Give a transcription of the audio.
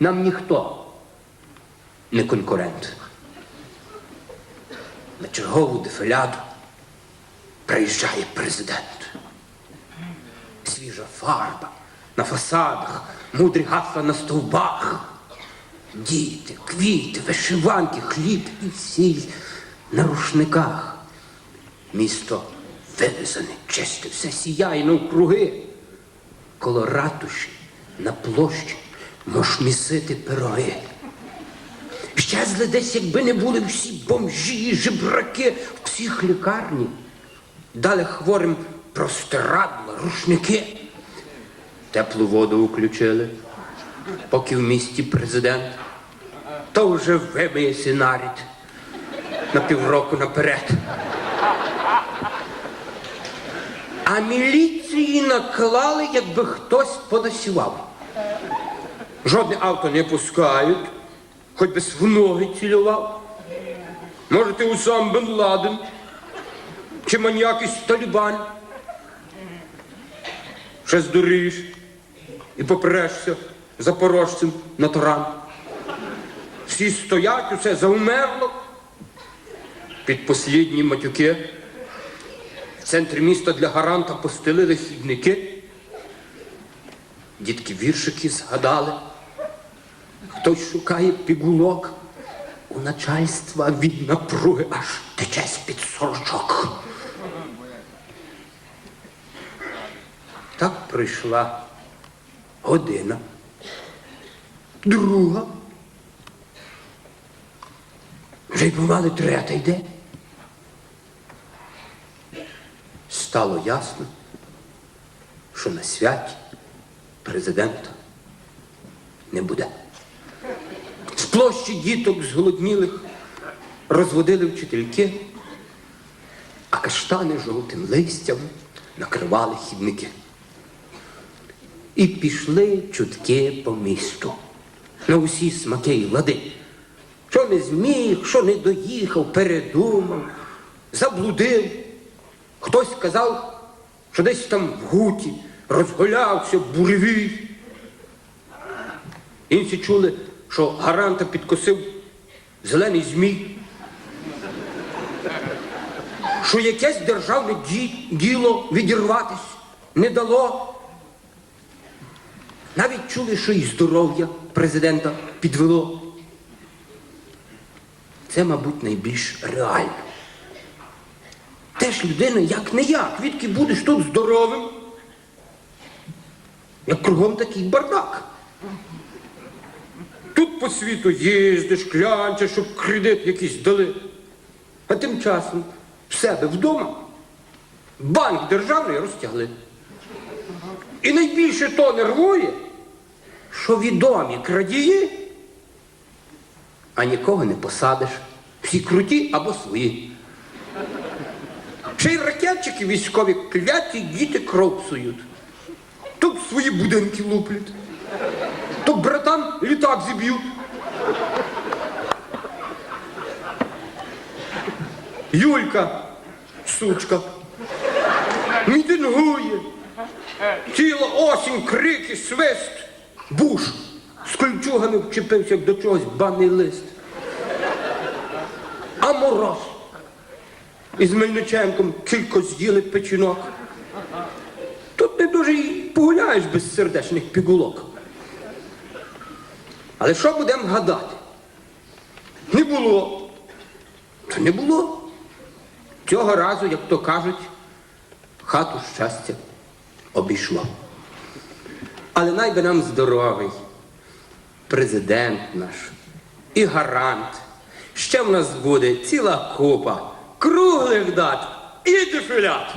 Нам ніхто не конкурент. На чергову дефіляду приїжджає президент. Свіжа фарба на фасадах, мудрі гасла на стовбах. Діти, квіти, вишиванки, хліб і сіль на рушниках. Місто вивезене, чисте, все сіяє навкруги. Коло ратуші на площі мож місити пироги. Щезли десь, якби не були всі бомжі, жебраки в психлікарні. Дали хворим простирадла, рушники. Теплу воду включили, поки в місті президент, то вже вимиє синарід на півроку наперед. А міліції наклали, якби хтось понасівав. Жодне авто не пускають, хоч би в ноги цілював. Може, ти усам Бен Ладен, чи маньяк із Талібан. Ще здурієш і попрешся запорожцем на таран. Всі стоять, усе заумерло. Під послідні матюки. В центрі міста для гаранта постелили хідники. Дітки віршики згадали. Хтось шукає пігулок. У начальства від напруги аж тече з-під сорочок. Так прийшла година. Друга. Вже й помали третя йде. Стало ясно, що на святі президента не буде. Площі діток зголоднілих розводили вчительки, а каштани жовтим листям накривали хідники. І пішли чутки по місту на усі смаки й лади. Що не зміг, що не доїхав, передумав, заблудив. Хтось сказав, що десь там в гуті розгулявся буревій. Інші чули, що гаранта підкосив зелений змій. Що якесь державне діло відірватись не дало. Навіть чули, що і здоров'я президента підвело. Це, мабуть, найбільш реально. Теж людина як не як, відки будеш тут здоровим, як кругом такий бардак. Тут по світу їздиш, клянчиш, щоб кредит якийсь дали. А тим часом в себе вдома банк державний розтягли. І найбільше то нервує, що відомі крадії, а нікого не посадиш. Всі круті або свої. Ще й ракетчики військові кляті діти кров псують. Тут свої будинки луплять. Братан зіб'ють. Юлька, сучка, мітингує. Ціла осінь, крики, свист. Буш з кольчугами вчепився як до чогось банний лист. А мороз. Із Мельниченком кілько з'їли печінок. Тут не дуже й погуляєш без сердечних пігулок. Але що будемо гадати? Не було. То не було. Цього разу, як то кажуть, хату щастя обійшло. Але най би нам здоровий президент наш і гарант. Ще в нас буде ціла купа круглих дат і дефілят.